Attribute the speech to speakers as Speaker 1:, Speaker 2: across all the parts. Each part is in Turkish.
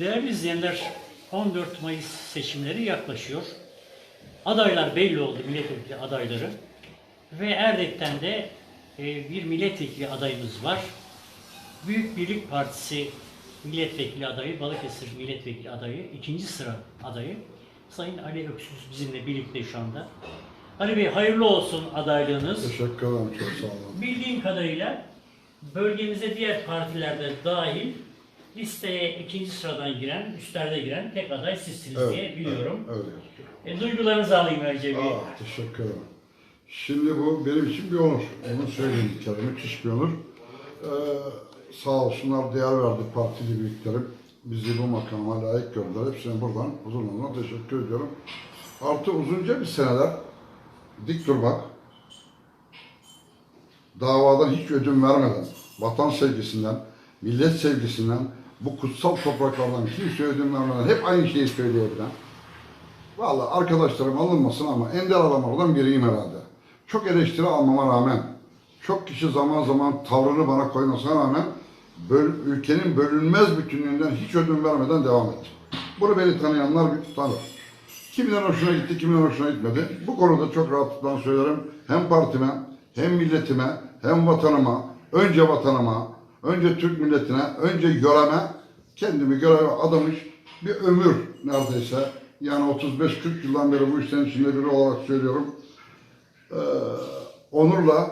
Speaker 1: Değerli izleyenler, 14 Mayıs seçimleri yaklaşıyor. Adaylar belli oldu, milletvekili adayları. Ve Erdek'ten de e, bir milletvekili adayımız var. Büyük Birlik Partisi milletvekili adayı, Balıkesir milletvekili adayı, ikinci sıra adayı. Sayın Ali Öksüz bizimle birlikte şu anda. Ali Bey hayırlı olsun adaylığınız.
Speaker 2: Teşekkür ederim çok sağ olun.
Speaker 1: Bildiğim kadarıyla bölgemize diğer partilerde dahil listeye ikinci sıradan giren, üstlerde giren tek aday sizsiniz diye biliyorum.
Speaker 2: Evet, öyle.
Speaker 1: E, duygularınızı alayım önce bir.
Speaker 2: Aa, teşekkür ederim. Şimdi bu benim için bir onur. Onu söyleyeyim bir kere. Müthiş bir onur. Ee, sağ olsunlar değer verdi partili büyüklerim. Bizi bu makama layık gördüler. Hepsine buradan huzurlarına teşekkür ediyorum. Artı uzunca bir seneler dik durmak, davadan hiç ödün vermeden, vatan sevgisinden, millet sevgisinden, bu kutsal topraklardan kimseye ödün vermeden hep aynı şeyi söyleyebilen, Vallahi arkadaşlarım alınmasın ama ender adamlardan biriyim herhalde. Çok eleştiri almama rağmen, çok kişi zaman zaman tavrını bana koymasına rağmen böl- ülkenin bölünmez bütünlüğünden hiç ödün vermeden devam ettim. Bunu beni tanıyanlar tanır. Kiminden hoşuna gitti, kiminden hoşuna gitmedi. Bu konuda çok rahatlıkla söylerim. Hem partime, hem milletime, hem vatanıma, önce vatanıma, önce Türk milletine, önce yöreme kendimi göreve adamış bir ömür neredeyse. Yani 35-40 yıldan beri bu işlerin içinde biri olarak söylüyorum. Ee, onurla,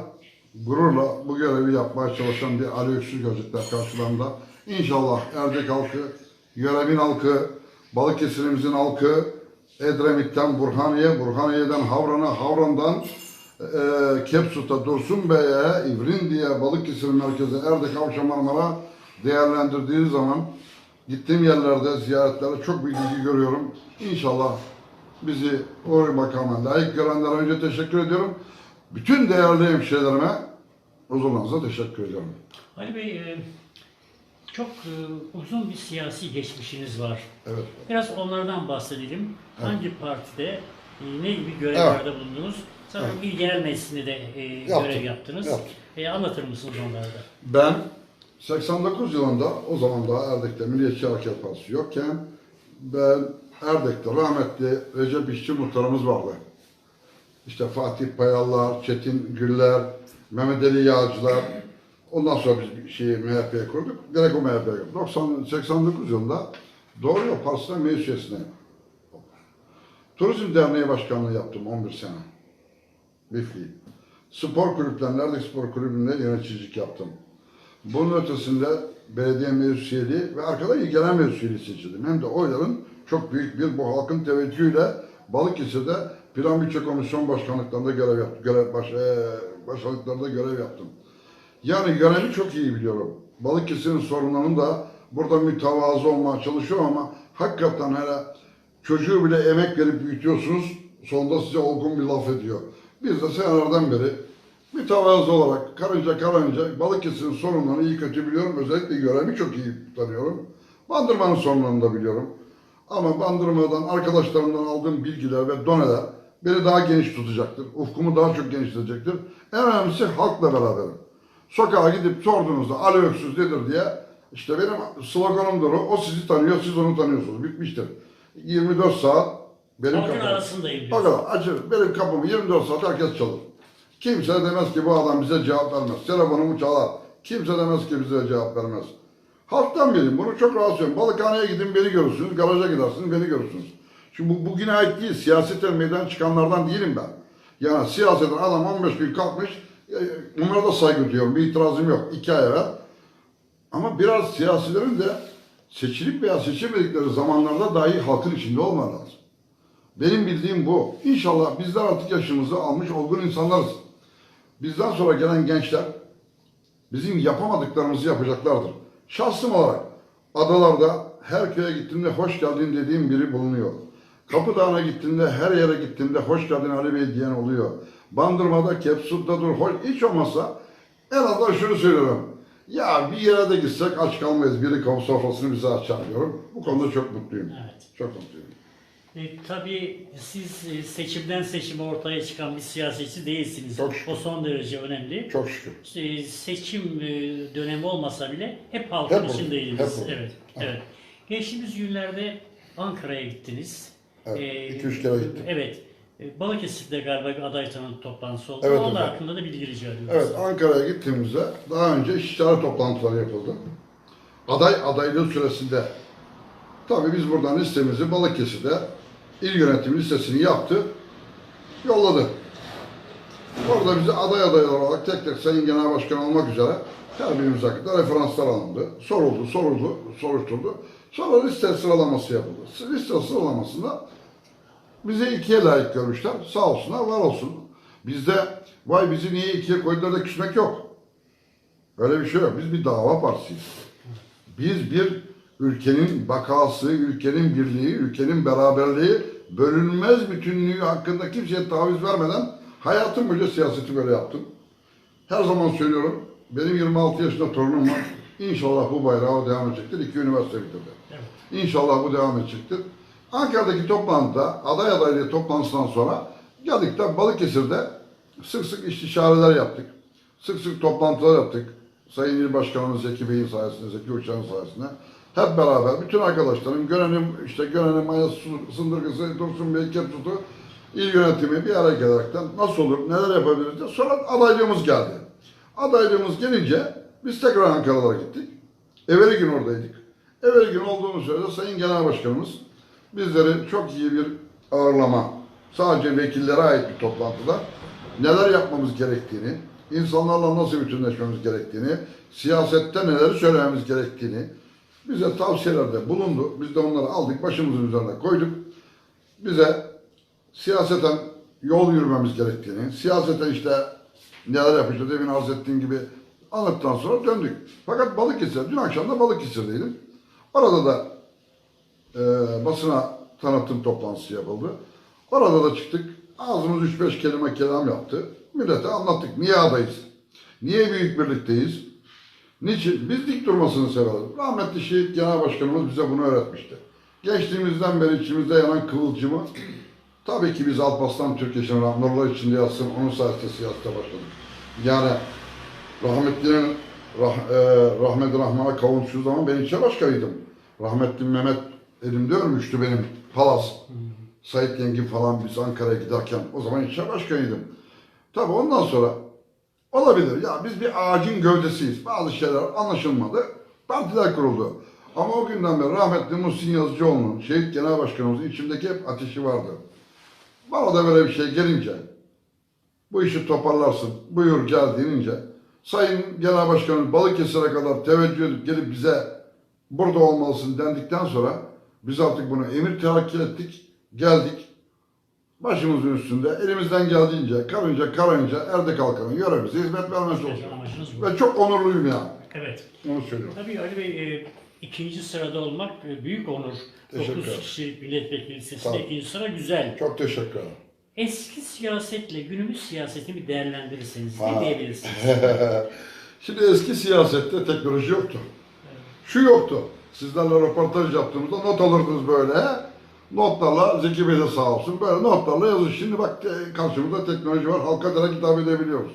Speaker 2: gururla bu görevi yapmaya çalışan bir Ali Öksüz Gözlükler karşılarında. İnşallah Erdek halkı, Yöremin halkı, Balıkesir'imizin halkı, Edremit'ten Burhaniye, Burhaniye'den Havran'a, Havran'dan e, Kepsut'a, Dursun Bey'e, İvrindi'ye, Balıkesir merkezi, Erdek, Avşa, değerlendirdiği zaman gittiğim yerlerde, ziyaretlerde çok büyük ilgi görüyorum. İnşallah bizi o makama layık görenlere önce teşekkür ediyorum. Bütün değerli hemşehrilerime huzurlarınıza teşekkür ediyorum.
Speaker 1: Ali Bey, e, çok e, uzun bir siyasi geçmişiniz var.
Speaker 2: Evet.
Speaker 1: Biraz onlardan bahsedelim.
Speaker 2: Evet.
Speaker 1: Hangi partide, e, ne gibi görevlerde bulundunuz? Sanırım
Speaker 2: Evet.
Speaker 1: bir genel meclisinde de e,
Speaker 2: Yaptım,
Speaker 1: görev yaptınız.
Speaker 2: yaptım.
Speaker 1: E, anlatır mısınız onları da?
Speaker 2: Ben 89 yılında o zaman daha Erdek'te Milliyetçi Hareket Partisi yokken ben Erdek'te rahmetli Recep İşçi muhtarımız vardı. İşte Fatih Payallar, Çetin Güller, Mehmet Ali Yağcılar. Ondan sonra biz şeyi MHP'ye kurduk. Direkt o MHP'ye kurduk. 90, 89 yılında Doğru Yol Partisi'ne meclis üyesine Turizm Derneği Başkanlığı yaptım 11 sene. Bifli. Spor kulüplerinde, Erdek Spor Kulübü'nde yöneticilik yaptım. Bunun ötesinde belediye meclis üyeliği ve arkada il genel meclis üyeliği seçildim. Hem de oyların çok büyük bir bu halkın teveccühüyle Balıkesir'de Plan Bütçe Komisyon Başkanlıklarında görev yaptım. Görev, baş, e, başkanlıklarında görev yaptım. Yani görevi çok iyi biliyorum. Balıkesir'in sorunlarını da burada mütevazı olmaya çalışıyorum ama hakikaten hele çocuğu bile emek verip büyütüyorsunuz. Sonunda size olgun bir laf ediyor. Biz de senelerden beri mütevazı olarak karınca karınca Balıkesir'in sorunlarını iyi kötü biliyorum. Özellikle görevi çok iyi tanıyorum. Bandırma'nın sorunlarını da biliyorum. Ama Bandırma'dan arkadaşlarımdan aldığım bilgiler ve doneler beni daha geniş tutacaktır. Ufkumu daha çok genişletecektir. En önemlisi halkla beraberim. Sokağa gidip sorduğunuzda Ali Öksüz nedir diye işte benim sloganımdır o. O sizi tanıyor, siz onu tanıyorsunuz. Bitmiştir. 24 saat benim
Speaker 1: Halkın
Speaker 2: kapım.
Speaker 1: arasındayım diyorsun.
Speaker 2: Bakalım açır. Benim kapımı 24 saat herkes çalır. Kimse demez ki bu adam bize cevap vermez. Telefonumu çalar. Kimse demez ki bize cevap vermez. Halktan biriyim. Bunu çok rahat söylüyorum. Balıkhaneye gidin beni görürsünüz. Garaja gidersiniz beni görürsünüz. Şimdi bu bugüne ait değil. Siyaseten meydan çıkanlardan değilim ben. Yani siyaseten adam 15 gün kalkmış. e, Onlara da saygı duyuyorum. Bir itirazım yok. İki ay evvel. Ama biraz siyasilerin de seçilip veya seçilmedikleri zamanlarda dahi halkın içinde olmaları lazım. Benim bildiğim bu. İnşallah bizler artık yaşımızı almış olgun insanlarız. Bizden sonra gelen gençler bizim yapamadıklarımızı yapacaklardır. Şahsım olarak adalarda her köye gittiğimde hoş geldin dediğim biri bulunuyor. Kapıdağına gittiğimde her yere gittiğimde hoş geldin Ali Bey diyen oluyor. Bandırmada, Kepsut'ta dur, hoş, hiç olmazsa en azından şunu söylüyorum. Ya bir yere de gitsek aç kalmayız. Biri kapı sofrasını bize açar diyorum. Bu konuda çok mutluyum.
Speaker 1: Evet.
Speaker 2: Çok mutluyum.
Speaker 1: E, tabii siz e, seçimden seçime ortaya çıkan bir siyasetçi değilsiniz.
Speaker 2: Çok şükür.
Speaker 1: O son derece önemli.
Speaker 2: Çok şükür.
Speaker 1: E, seçim e, dönemi olmasa bile hep halkın
Speaker 2: Hep
Speaker 1: içindeydiniz.
Speaker 2: hep olur.
Speaker 1: Evet, evet. Geçtiğimiz günlerde Ankara'ya gittiniz.
Speaker 2: Evet,
Speaker 1: Ee,
Speaker 2: iki üç kere gittim.
Speaker 1: Evet. Ee, Balıkesir'de galiba bir aday tanıtım toplantısı oldu.
Speaker 2: Evet
Speaker 1: Onlar
Speaker 2: efendim.
Speaker 1: hakkında da bilgi rica ediyoruz.
Speaker 2: Evet, Ankara'ya gittiğimizde daha önce istişare toplantıları yapıldı. Aday adaylığı süresinde tabii biz buradan listemizi Balıkesir'de il yönetimi listesini yaptı, yolladı. Orada bize aday adaylar olarak tek tek Sayın Genel Başkan olmak üzere her birimiz hakkında referanslar alındı. Soruldu, soruldu, soruşturdu. Sonra liste sıralaması yapıldı. Liste sıralamasında bizi ikiye layık görmüşler. Sağ olsunlar, var olsun. Bizde vay bizi niye ikiye koydular da küsmek yok. Öyle bir şey yok. Biz bir dava partisiyiz. Biz bir ülkenin bakası, ülkenin birliği, ülkenin beraberliği, bölünmez bütünlüğü hakkında kimseye taviz vermeden hayatım boyunca siyaseti böyle yaptım. Her zaman söylüyorum, benim 26 yaşında torunum var. İnşallah bu bayrağı devam edecektir. İki üniversite bitirdi.
Speaker 1: Evet.
Speaker 2: İnşallah bu devam edecektir. Ankara'daki toplantıda, aday adaylığı toplantısından sonra geldik de Balıkesir'de sık sık istişareler yaptık. Sık sık toplantılar yaptık. Sayın İl Başkanımız Zeki Bey'in sayesinde, Zeki Uçak'ın sayesinde. Hep beraber bütün arkadaşlarım, Gönen'im, işte Gönen'im, Ayas Sındırgısı, Dursun Bey, Kepsut'u, il yönetimi bir araya gelerekten nasıl olur, neler yapabiliriz diye. Sonra adaylığımız geldi. Adaylığımız gelince biz tekrar Ankara'lara gittik. Evveli gün oradaydık. Evveli gün olduğumuz sürede Sayın Genel Başkanımız bizleri çok iyi bir ağırlama, sadece vekillere ait bir toplantıda neler yapmamız gerektiğini, insanlarla nasıl bütünleşmemiz gerektiğini, siyasette neler söylememiz gerektiğini bize tavsiyelerde bulundu. Biz de onları aldık, başımızın üzerine koyduk. Bize siyaseten yol yürümemiz gerektiğini, siyaseten işte neler yapacağız demin arz ettiğim gibi anlattıktan sonra döndük. Fakat Balıkesir, dün akşam da Balıkesir'deydim. Orada da e, basına tanıtım toplantısı yapıldı. Orada da çıktık. Ağzımız 3-5 kelime kelam yaptı. Millete anlattık. Niye adayız? Niye büyük birlikteyiz? Niçin? Biz dik durmasını severiz. Rahmetli Şehit Genel Başkanımız bize bunu öğretmişti. Gençliğimizden beri içimizde yanan kıvılcımı tabii ki biz Alparslan Türkeş'in nurlar içinde yatsın. Onun sayesinde siyasete başladık. Yani rahmetlinin rah, e, rahmet rahmana kavuştuğu zaman ben ilçe başkanıydım. Rahmetli Mehmet elimde ölmüştü benim palas. Sait Yengin falan biz Ankara'ya giderken o zaman ilçe başkanıydım. Tabii ondan sonra olabilir. Ya biz bir ağacın gövdesiyiz. Bazı şeyler anlaşılmadı. Partiler kuruldu. Ama o günden beri rahmetli Muhsin Yazıcıoğlu'nun, şehit genel başkanımızın içimdeki hep ateşi vardı. Bana da böyle bir şey gelince, bu işi toparlarsın, buyur gel denince, Sayın Genel Başkanım Balıkesir'e kadar teveccüh edip gelip bize burada olmalısın dendikten sonra biz artık bunu emir telakki ettik, geldik. Başımızın üstünde elimizden geldiğince, karınca karınca erde kalkanın görevimize hizmet vermesi
Speaker 1: amacınız bu.
Speaker 2: Ve çok onurluyum ya.
Speaker 1: Evet.
Speaker 2: Onu söylüyorum.
Speaker 1: Tabii Ali Bey e, ikinci sırada olmak e, büyük onur.
Speaker 2: Teşekkür
Speaker 1: 9
Speaker 2: ederim.
Speaker 1: kişilik milletvekili
Speaker 2: Sağ
Speaker 1: listesinde
Speaker 2: ol.
Speaker 1: ikinci sıra güzel.
Speaker 2: Çok teşekkür ederim.
Speaker 1: Eski siyasetle günümüz siyasetini bir değerlendirirseniz ne diyebilirsiniz?
Speaker 2: Şimdi eski siyasette teknoloji yoktu. Şu yoktu. Sizlerle röportaj yaptığımızda not alırdınız böyle. Notlarla Zeki Bey de sağ olsun böyle notlarla yazın. Şimdi bak karşımızda teknoloji var. Halka direkt hitap edebiliyoruz.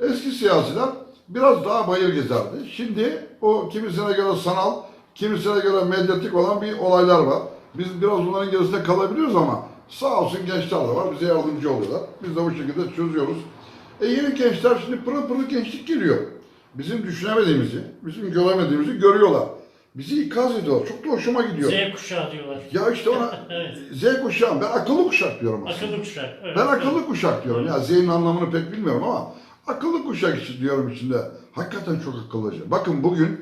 Speaker 2: Eski siyasiler biraz daha bayır gezerdi. Şimdi o kimisine göre sanal, kimisine göre medyatik olan bir olaylar var. Biz biraz bunların gerisinde kalabiliyoruz ama sağ olsun gençler de var. Bize yardımcı oluyorlar. Biz de bu şekilde çözüyoruz. E yeni gençler şimdi pırıl pırıl gençlik geliyor. Bizim düşünemediğimizi, bizim göremediğimizi görüyorlar. Bizi ikaz ediyorlar. Çok da hoşuma gidiyor.
Speaker 1: Z kuşağı diyorlar.
Speaker 2: Ya işte ona
Speaker 1: Evet.
Speaker 2: Z kuşağım. Ben akıllı kuşak diyorum aslında.
Speaker 1: Akıllı kuşak. Evet.
Speaker 2: Ben akıllı kuşak diyorum. Ya Z'nin anlamını pek bilmiyorum ama akıllı kuşak için diyorum içinde. Hakikaten çok akıllıca. Bakın bugün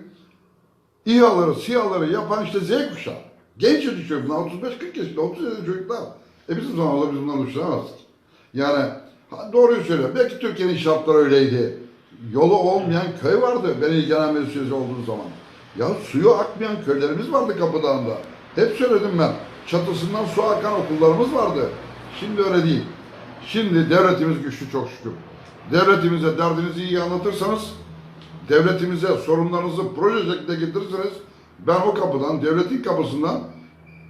Speaker 2: İHA'ları, SİHA'ları yapan işte Z kuşağı. Genç yetişiyor bunlar. 35-40 yaşında, 30 yaşında çocuklar. E bizim zamanımızda biz bundan düşünemezdik. Yani doğruyu söylüyorum. Belki Türkiye'nin şartları öyleydi. Yolu olmayan köy vardı ben il genel meclis üyesi olduğum zaman. Ya suyu akmayan köylerimiz vardı kapılarında. Hep söyledim ben. Çatısından su akan okullarımız vardı. Şimdi öyle değil. Şimdi devletimiz güçlü çok şükür. Devletimize derdinizi iyi anlatırsanız, devletimize sorunlarınızı proje şeklinde getirirseniz, ben o kapıdan, devletin kapısından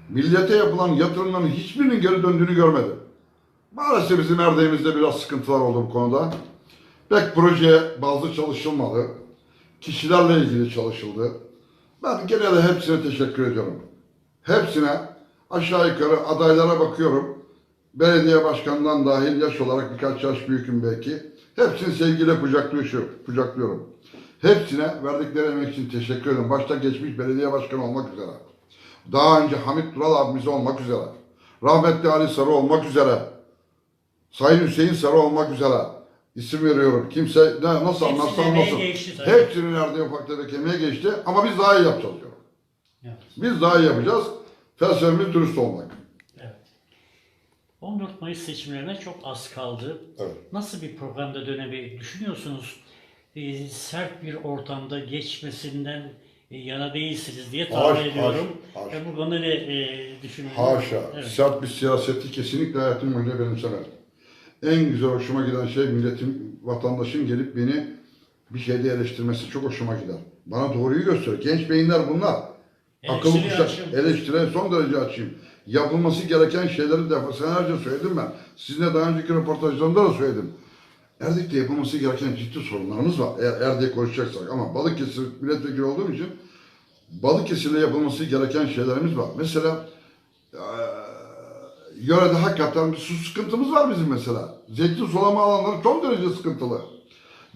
Speaker 2: millete yapılan yatırımların hiçbirinin geri döndüğünü görmedim. Maalesef bizim Erdek'imizde biraz sıkıntılar oldu bu konuda. Pek projeye bazı çalışılmadı. Kişilerle ilgili çalışıldı. Ben genelde hepsine teşekkür ediyorum. Hepsine aşağı yukarı adaylara bakıyorum. Belediye başkanından dahil yaş olarak birkaç yaş büyüküm belki. Hepsini sevgiyle kucaklıyorum. Hepsine verdikleri emek için teşekkür ederim. Başta geçmiş belediye başkanı olmak üzere. Daha önce Hamit Dural abimiz olmak üzere. Rahmetli Ali Sarı olmak üzere. Sayın Hüseyin Sarı olmak üzere. İsim veriyorum. Kimse ne, nasıl
Speaker 1: emeği
Speaker 2: anlasın.
Speaker 1: geçti tabii.
Speaker 2: Hepsinin nerede ufak tefek emeği geçti. Ama biz daha iyi yapacağız diyorum.
Speaker 1: Evet.
Speaker 2: Biz daha iyi yapacağız. Felsefemiz dürüst olmak.
Speaker 1: Evet. 14 Mayıs seçimlerine çok az kaldı.
Speaker 2: Evet.
Speaker 1: Nasıl bir programda dönemeyi düşünüyorsunuz? Ee, sert bir ortamda geçmesinden e, yana değilsiniz diye tahmin
Speaker 2: Haş-
Speaker 1: ediyorum.
Speaker 2: haş- haş.
Speaker 1: Ve bu konuda ne e, düşünüyorsunuz?
Speaker 2: Haşa.
Speaker 1: Evet.
Speaker 2: Sert bir siyaseti kesinlikle hayatım boyunca benimsemedim. En güzel hoşuma giden şey milletin, vatandaşın gelip beni bir şeyde eleştirmesi çok hoşuma gider. Bana doğruyu gösterir. Genç beyinler bunlar. Akıllı
Speaker 1: Eleştiri
Speaker 2: kuşak.
Speaker 1: açığım.
Speaker 2: Eleştire son derece açayım. Yapılması gereken şeyleri defa senelerce söyledim ben. Sizinle daha önceki röportajlarımda da söyledim. Erdek'te yapılması gereken ciddi sorunlarımız var. Eğer Erdek'i konuşacaksak ama Balıkesir milletvekili olduğum için Balıkesir'de yapılması gereken şeylerimiz var. Mesela yörede hakikaten bir su sıkıntımız var bizim mesela. Zeytin sulama alanları çok derece sıkıntılı.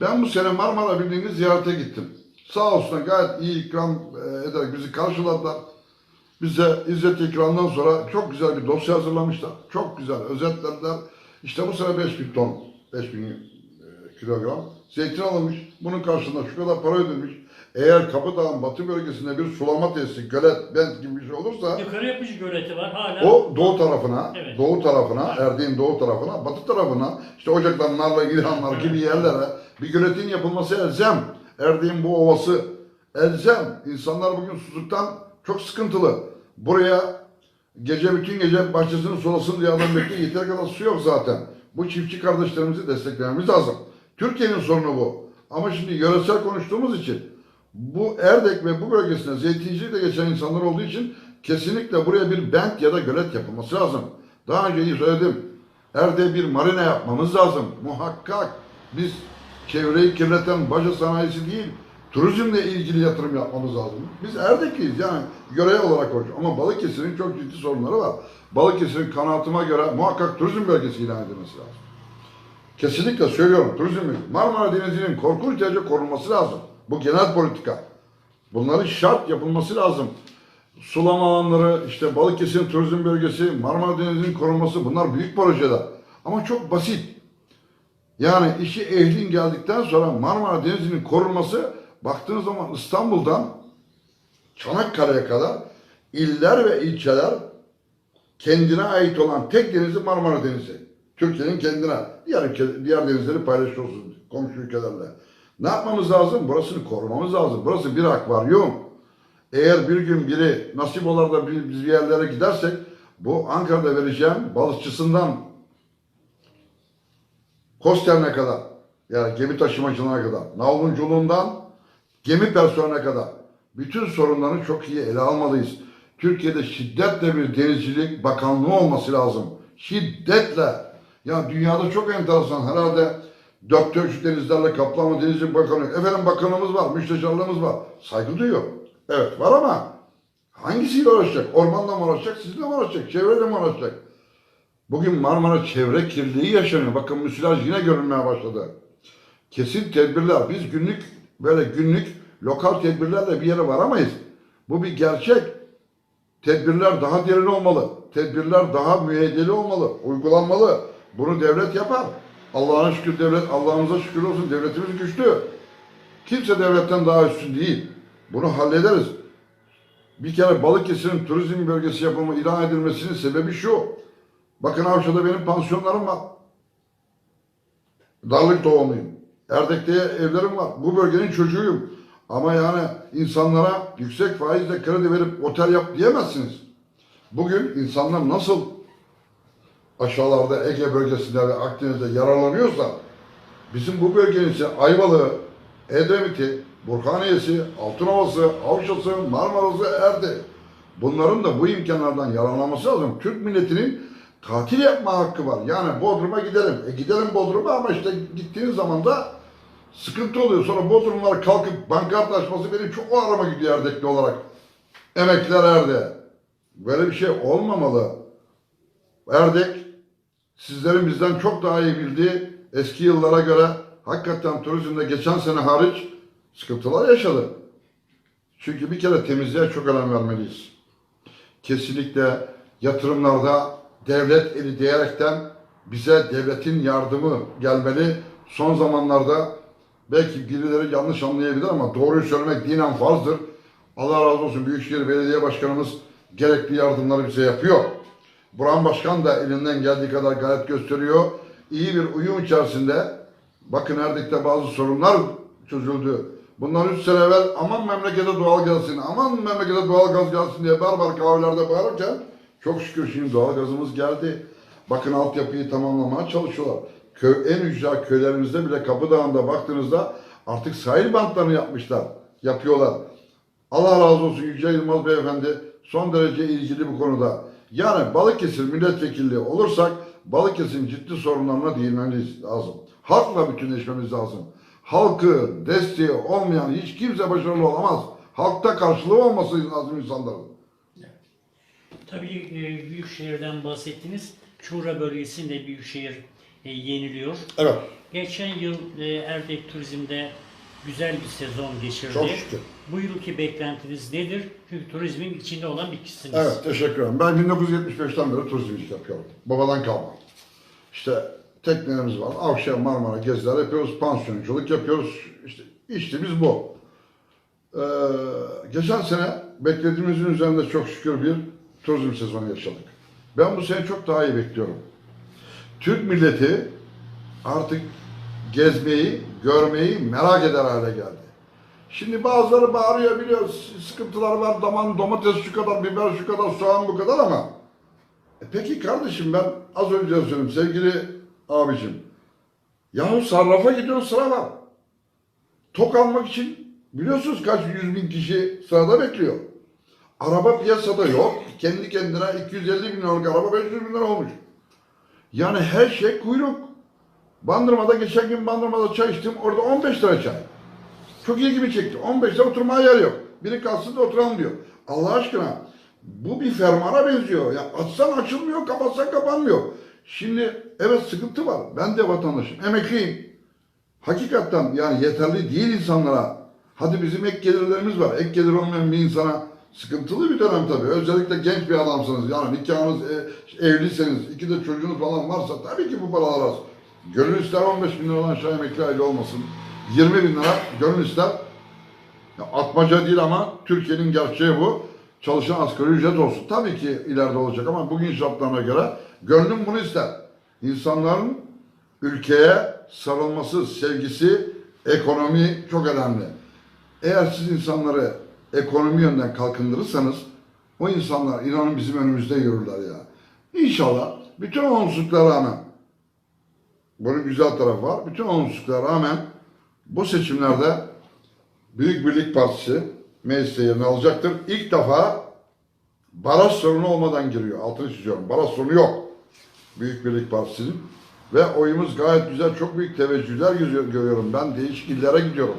Speaker 2: Ben bu sene Marmara Birliği'ni ziyarete gittim. Sağ olsunlar gayet iyi ikram e, ederek bizi karşıladılar. Bize İzzet ikramdan sonra çok güzel bir dosya hazırlamışlar. Çok güzel özetlediler. İşte bu sene 5000 ton, 5000 e, kilogram zeytin alınmış. Bunun karşılığında şu kadar para ödenmiş. Eğer Kapıdağ'ın batı bölgesinde bir sulama tesisi, gölet, bent gibi bir şey olursa
Speaker 1: Yukarı yapıcı göleti var hala.
Speaker 2: o doğu tarafına,
Speaker 1: Evet.
Speaker 2: doğu tarafına, Erdek'in doğu tarafına, batı tarafına, işte Ocaklar, Narla, İlhanlar gibi yerlere bir göletin yapılması elzem. Erdek'in bu ovası elzem. İnsanlar bugün susuzluktan çok sıkıntılı. Buraya gece bütün gece bahçesini sulasın diye adam bekliyor. Yeteri kadar su yok zaten. Bu çiftçi kardeşlerimizi desteklememiz lazım. Türkiye'nin sorunu bu. Ama şimdi yöresel konuştuğumuz için bu Erdek ve bu bölgesinde zeytincilikle geçen insanlar olduğu için kesinlikle buraya bir bent ya da gölet yapılması lazım. Daha önce söyledim. Erdek'e bir marina yapmamız lazım. Muhakkak biz çevreyi kirleten baca sanayisi değil, turizmle ilgili yatırım yapmamız lazım. Biz Erdekliyiz yani görev olarak hoş. Ama Balıkesir'in çok ciddi sorunları var. Balıkesir'in kanaatıma göre muhakkak turizm bölgesi ilan edilmesi lazım. Kesinlikle söylüyorum turizm Marmara Denizi'nin korkunç derece korunması lazım. Bu genel politika. Bunların şart yapılması lazım. Sulama alanları, işte Balıkesir turizm bölgesi, Marmara Denizi'nin korunması bunlar büyük projeler. Ama çok basit. Yani işi ehlin geldikten sonra Marmara Denizi'nin korunması baktığınız zaman İstanbul'dan Çanakkale'ye kadar iller ve ilçeler kendine ait olan tek denizi Marmara Denizi. Türkiye'nin kendine. Diğer, diğer denizleri paylaşıyorsunuz komşu ülkelerle. Ne yapmamız lazım? Burasını korumamız lazım. Burası bir akvaryum. Eğer bir gün biri nasip olur da biz bir yerlere gidersek bu Ankara'da vereceğim balıkçısından Koster'ine kadar yani gemi taşımacılığına kadar, navlunculuğundan gemi personeline kadar bütün sorunları çok iyi ele almalıyız. Türkiye'de şiddetle bir denizcilik bakanlığı olması lazım. Şiddetle. Ya dünyada çok enteresan herhalde dört dört denizlerle kaplama denizcilik bakanı. Efendim bakanımız var, müsteşarlığımız var. Saygı duyuyor. Evet var ama hangisiyle uğraşacak? Ormanla mı uğraşacak, sizinle mi uğraşacak, çevreyle mi uğraşacak? Bugün Marmara çevre kirliliği yaşanıyor. Bakın müsilaj yine görünmeye başladı. Kesin tedbirler. Biz günlük böyle günlük lokal tedbirlerle bir yere varamayız. Bu bir gerçek. Tedbirler daha derin olmalı. Tedbirler daha müeyyideli olmalı. Uygulanmalı. Bunu devlet yapar. Allah'a şükür devlet, Allah'ımıza şükür olsun devletimiz güçlü. Kimse devletten daha üstün değil. Bunu hallederiz. Bir kere Balıkesir'in turizm bölgesi yapımı ilan edilmesinin sebebi şu. Bakın Avşa'da benim pansiyonlarım var. Darlık doğumluyum. Erdek'te evlerim var. Bu bölgenin çocuğuyum. Ama yani insanlara yüksek faizle kredi verip otel yap diyemezsiniz. Bugün insanlar nasıl aşağılarda Ege bölgesinde ve Akdeniz'de yararlanıyorsa bizim bu bölgenin ise Ayvalık'ı, Edremit'i, Burhaniye'si, Altınova'sı, Avşa'sı, Marmara'sı, Erdi. Bunların da bu imkanlardan yararlanması lazım. Türk milletinin tatil yapma hakkı var. Yani Bodrum'a gidelim. E gidelim Bodrum'a ama işte gittiğiniz zaman da Sıkıntı oluyor. Sonra Bodrumlar kalkıp bankart açması benim çok ağrıma gidiyor Erdekli olarak. Emekliler Erde. Böyle bir şey olmamalı. Erdek sizlerin bizden çok daha iyi bildiği eski yıllara göre hakikaten turizmde geçen sene hariç sıkıntılar yaşadı. Çünkü bir kere temizliğe çok önem vermeliyiz. Kesinlikle yatırımlarda devlet eli değerekten bize devletin yardımı gelmeli. Son zamanlarda belki birileri yanlış anlayabilir ama doğruyu söylemek dinen farzdır. Allah razı olsun Büyükşehir Belediye Başkanımız gerekli yardımları bize yapıyor. Burhan Başkan da elinden geldiği kadar gayret gösteriyor. İyi bir uyum içerisinde bakın Erdek'te bazı sorunlar çözüldü. Bundan 3 sene evvel aman memlekete doğal gelsin, aman memlekete doğal gaz gelsin diye barbar kahvelerde bağırırken çok şükür şimdi doğal gazımız geldi. Bakın altyapıyı tamamlamaya çalışıyorlar. Köy, en ücra köylerimizde bile Kapıdağ'ında baktığınızda artık sahil bantlarını yapmışlar, yapıyorlar. Allah razı olsun Yüce Yılmaz Beyefendi son derece ilgili bu konuda. Yani Balıkesir milletvekilliği olursak Balıkesir'in ciddi sorunlarına değinmemiz lazım. Halkla bütünleşmemiz lazım. Halkı, desteği olmayan hiç kimse başarılı olamaz. Halkta karşılığı olması lazım insanların.
Speaker 1: Tabii e, Büyükşehir'den bahsettiniz. Çuğra bölgesinde Büyükşehir e, yeniliyor.
Speaker 2: Evet.
Speaker 1: Geçen yıl e, Erdek Turizm'de güzel bir sezon geçirdi.
Speaker 2: Çok şükür.
Speaker 1: Bu yılki beklentiniz nedir? Çünkü turizmin içinde olan bir kişisiniz.
Speaker 2: Evet teşekkür ederim. Ben 1975'ten beri turizmcilik yapıyorum. Babadan kalma. İşte teknelerimiz var. Avşa, Marmara geziler yapıyoruz. Pansiyonculuk yapıyoruz. İşte işimiz bu. Ee, geçen sene beklediğimizin üzerinde çok şükür bir turizm sezonu yaşadık. Ben bu sene çok daha iyi bekliyorum. Türk milleti artık gezmeyi, görmeyi merak eder hale geldi. Şimdi bazıları bağırıyor biliyor sıkıntılar var daman domates şu kadar biber şu kadar soğan bu kadar ama e peki kardeşim ben az önce söyledim sevgili abicim yahu sarrafa gidiyor sıra var. Tok almak için biliyorsunuz kaç yüz bin kişi sırada bekliyor. Araba piyasada yok. Kendi kendine 250 bin liralık araba 500 bin lira olmuş. Yani her şey kuyruk. Bandırma'da geçen gün Bandırma'da çay içtim. Orada 15 lira çay. Çok ilgimi çekti. 15 lira oturmaya yer yok. Biri kalsın da oturalım diyor. Allah aşkına bu bir fermana benziyor. Ya açsan açılmıyor, kapatsan kapanmıyor. Şimdi evet sıkıntı var. Ben de vatandaşım. Emekliyim. Hakikaten yani yeterli değil insanlara. Hadi bizim ek gelirlerimiz var. Ek gelir olmayan bir insana sıkıntılı bir dönem tabii. Özellikle genç bir adamsınız. Yani nikahınız, e, evliyseniz, iki de çocuğunuz falan varsa tabii ki bu paralar az. Gönül ister 15 bin liradan aşağı emekli aile olmasın. 20 bin lira gönül ister. Ya atmaca değil ama Türkiye'nin gerçeği bu. Çalışan asgari ücret olsun. Tabii ki ileride olacak ama bugün şartlarına göre gönlüm bunu ister. İnsanların ülkeye sarılması, sevgisi, ekonomi çok önemli. Eğer siz insanları ekonomi yönden kalkındırırsanız o insanlar inanın bizim önümüzde yürürler ya. İnşallah bütün olumsuzluklara rağmen bunun güzel tarafı var. Bütün olumsuzluklara rağmen bu seçimlerde Büyük Birlik Partisi mecliste yerini alacaktır. İlk defa baraj sorunu olmadan giriyor. Altını çiziyorum. Baraj sorunu yok. Büyük Birlik Partisi'nin. Ve oyumuz gayet güzel. Çok büyük teveccühler görüyorum. Ben değişik illere gidiyorum.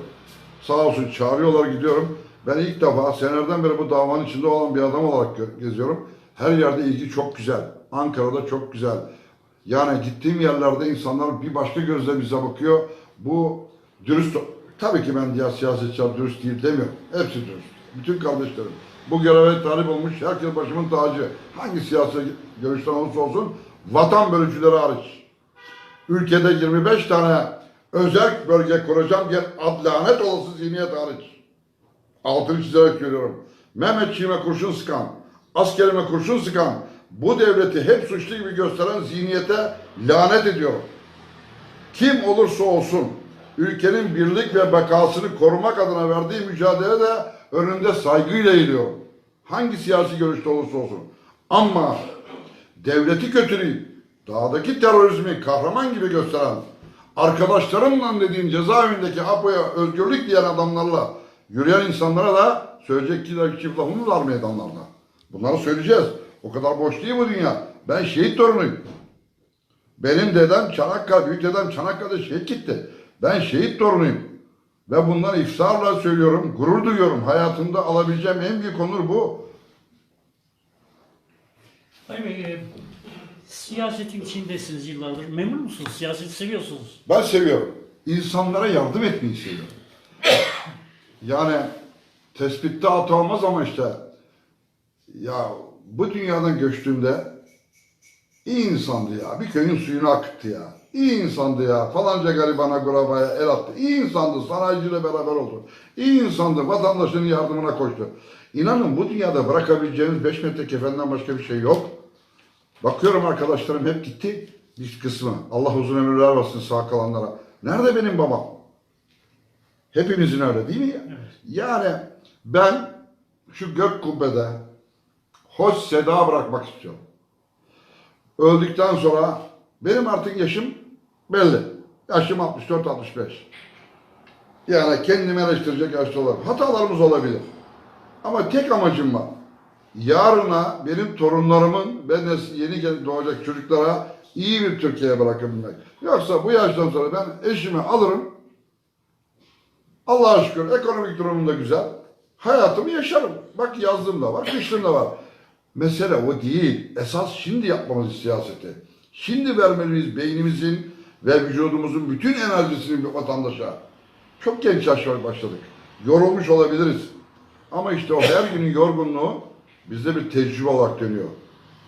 Speaker 2: Sağ olsun çağırıyorlar gidiyorum. Ben ilk defa senelerden beri bu davanın içinde olan bir adam olarak geziyorum. Her yerde ilgi çok güzel. Ankara'da çok güzel. Yani gittiğim yerlerde insanlar bir başka gözle bize bakıyor. Bu dürüst. Tabii ki ben diğer siyasetçiler dürüst değil demiyorum. Hepsi dürüst. Bütün kardeşlerim. Bu göreve talip olmuş herkes başımın tacı. Hangi siyasi görüşten olursa olsun vatan bölücüleri hariç. Ülkede 25 tane özel bölge kuracağım diye ad lanet olası zihniyet hariç. Altını çizerek görüyorum. Mehmetçiğime kurşun sıkan, askerime kurşun sıkan, bu devleti hep suçlu gibi gösteren zihniyete lanet ediyorum. Kim olursa olsun ülkenin birlik ve bekasını korumak adına verdiği mücadele de önünde saygıyla eğiliyorum. Hangi siyasi görüşte olursa olsun. Ama devleti kötüleyip dağdaki terörizmi kahraman gibi gösteren arkadaşlarımla dediğin cezaevindeki APO'ya özgürlük diyen adamlarla yürüyen insanlara da söyleyecek ki çift lafımız var meydanlarda. Bunları söyleyeceğiz. O kadar boş değil bu dünya. Ben şehit torunuyum. Benim dedem Çanakkale, büyük dedem Çanakkale'de şehit gitti. Ben şehit torunuyum. Ve bundan ifsarla söylüyorum, gurur duyuyorum. Hayatımda alabileceğim en büyük onur bu.
Speaker 1: Sayın Bey, e, siyasetin içindesiniz yıllardır. Memnun musunuz? Siyaseti seviyorsunuz.
Speaker 2: Ben seviyorum. İnsanlara yardım etmeyi seviyorum. Yani tespitte hata olmaz ama işte ya bu dünyadan göçtüğümde iyi insandı ya. Bir köyün suyunu akıttı ya. İyi insandı ya. Falanca garibana kurabaya el attı. İyi insandı. Sanayiciyle beraber oldu. İyi insandı. Vatandaşının yardımına koştu. İnanın bu dünyada bırakabileceğimiz 5 metre kefenden başka bir şey yok. Bakıyorum arkadaşlarım hep gitti. Bir kısmı. Allah uzun ömürler versin sağ kalanlara. Nerede benim babam? Hepimizin öyle değil mi ya? Yani ben şu gök kubbede hoş seda bırakmak istiyorum. Öldükten sonra benim artık yaşım belli. Yaşım 64-65. Yani kendimi eleştirecek yaşta olabilir. Hatalarımız olabilir. Ama tek amacım var. Yarına benim torunlarımın ve yeni doğacak çocuklara iyi bir Türkiye bırakabilmek. Yoksa bu yaştan sonra ben eşimi alırım. Allah'a şükür ekonomik durumum da güzel. Hayatımı yaşarım. Bak yazlığım da var, kışlığım da var. Mesele o değil. Esas şimdi yapmamız siyaseti. Şimdi vermeliyiz beynimizin ve vücudumuzun bütün enerjisini bir vatandaşa. Çok genç yaşta başladık. Yorulmuş olabiliriz. Ama işte o her günün yorgunluğu bizde bir tecrübe olarak dönüyor.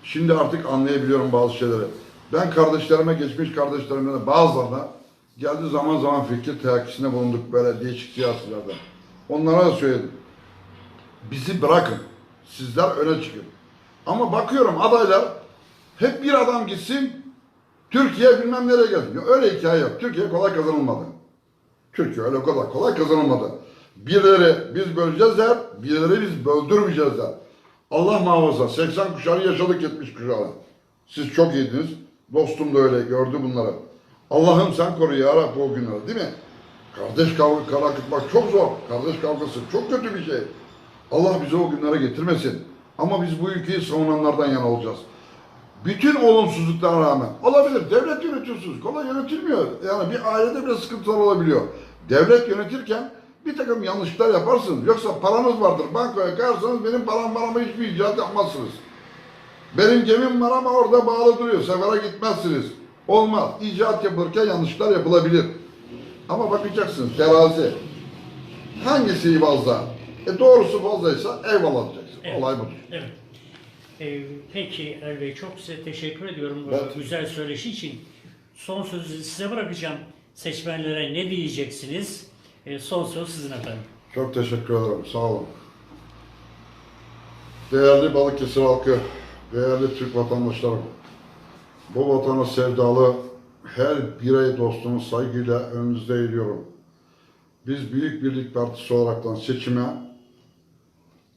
Speaker 2: Şimdi artık anlayabiliyorum bazı şeyleri. Ben kardeşlerime, geçmiş kardeşlerimden de bazılarına geldi zaman zaman fikir teyakkisinde bulunduk böyle değişik siyasilerden. Onlara da söyledim. Bizi bırakın. Sizler öne çıkın. Ama bakıyorum adaylar hep bir adam gitsin Türkiye bilmem nereye gelsin. Ya Öyle hikaye yok. Türkiye kolay kazanılmadı. Türkiye öyle kolay kolay kazanılmadı. Birileri biz böleceğiz der, birileri biz böldürmeyeceğiz der. Allah muhafaza 80 kuşağı yaşadık 70 kuşağı. Siz çok iyiydiniz. Dostum da öyle gördü bunları. Allah'ım sen koru ya Rabbi o günleri değil mi? Kardeş kavga kara akıtmak çok zor. Kardeş kavgası çok kötü bir şey. Allah bizi o günlere getirmesin. Ama biz bu ülkeyi savunanlardan yana olacağız. Bütün olumsuzluklara rağmen olabilir. Devlet yönetiyorsunuz. Kolay yönetilmiyor. Yani bir ailede bile sıkıntılar olabiliyor. Devlet yönetirken bir takım yanlışlıklar yaparsınız. Yoksa paranız vardır. Bankaya koyarsanız benim param var ama hiçbir icat yapmazsınız. Benim gemim var ama orada bağlı duruyor. Sefere gitmezsiniz. Olmaz. İcat yapılırken yanlışlar yapılabilir. Ama bakacaksınız terazi. Hangisi fazla? E doğrusu fazlaysa eyvallah diyeceksin.
Speaker 1: Evet.
Speaker 2: Olay budur.
Speaker 1: Evet. Ee, peki Er Bey çok size teşekkür ediyorum bu
Speaker 2: Ben-
Speaker 1: güzel söyleşi için. Son sözü size bırakacağım. Seçmenlere ne diyeceksiniz? Ee, son söz sizin efendim.
Speaker 2: Çok teşekkür ederim. Sağ olun. Değerli Balıkesir halkı, değerli Türk vatandaşlarım. Bu vatana sevdalı her birey dostumu saygıyla önünüzde eğiliyorum. Biz Büyük Birlik Partisi olaraktan seçime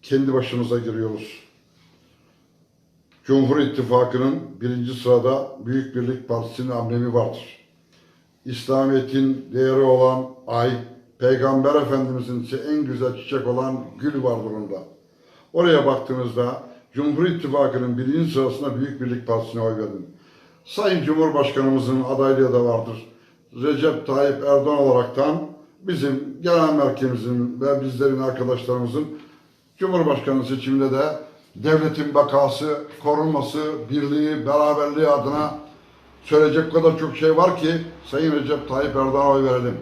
Speaker 2: kendi başımıza giriyoruz. Cumhur İttifakı'nın birinci sırada Büyük Birlik Partisi'nin amblemi vardır. İslamiyet'in değeri olan ay, Peygamber Efendimizin ise en güzel çiçek olan gül vardır onda. Oraya baktığınızda Cumhur İttifakı'nın birinci sırasında Büyük Birlik Partisi'ne oy verdim. Sayın Cumhurbaşkanımızın adaylığı da vardır. Recep Tayyip Erdoğan olaraktan bizim genel merkezimizin ve bizlerin arkadaşlarımızın Cumhurbaşkanı seçiminde de devletin bakası, korunması, birliği, beraberliği adına söyleyecek kadar çok şey var ki Sayın Recep Tayyip Erdoğan'a oy verelim.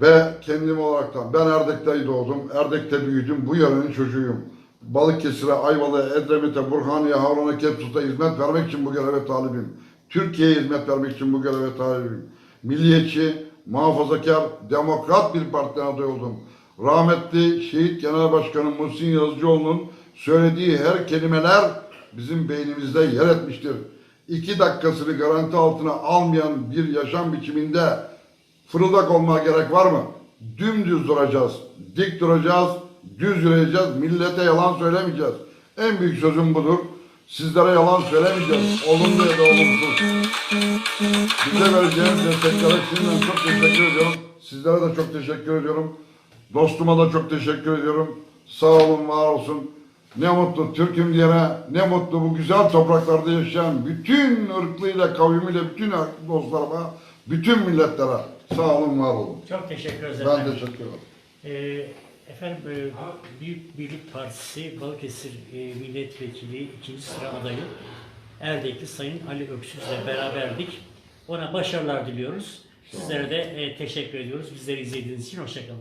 Speaker 2: Ve kendim olaraktan ben Erdek'te doğdum, Erdek'te büyüdüm, bu yörenin çocuğuyum. Balıkesir'e, Ayvalık'a, Edremit'e, Burhaniye, Harun'a, Kepsut'a hizmet vermek için bu göreve talibim. Türkiye'ye hizmet vermek için bu göreve talibim. Milliyetçi, muhafazakar, demokrat bir partiden aday oldum. Rahmetli Şehit Genel Başkanım Muhsin Yazıcıoğlu'nun söylediği her kelimeler bizim beynimizde yer etmiştir. İki dakikasını garanti altına almayan bir yaşam biçiminde fırıldak olmaya gerek var mı? Dümdüz duracağız, dik duracağız, düz yürüyeceğiz, millete yalan söylemeyeceğiz. En büyük sözüm budur. Sizlere yalan söylemeyeceğiz. Olumlu ya da olumsuz. Bize vereceğiniz desteklere şimdiden çok teşekkür ediyorum. Sizlere de çok teşekkür ediyorum. Dostuma da çok teşekkür ediyorum. Sağ olun, var olsun. Ne mutlu Türk'üm diyene, ne mutlu bu güzel topraklarda yaşayan bütün ırklıyla, kavmiyle, bütün dostlarıma bütün milletlere sağ olun, var olun.
Speaker 1: Çok teşekkür ederiz
Speaker 2: Ben
Speaker 1: efendim.
Speaker 2: teşekkür ederim.
Speaker 1: Ee, efendim e, Büyük Birlik Partisi Balıkesir e, Milletvekili ikinci sıra adayı Erdekli Sayın Ali Öksüz'le beraberdik. Ona başarılar diliyoruz. Sizlere de e, teşekkür ediyoruz. Bizleri izlediğiniz için hoşçakalın.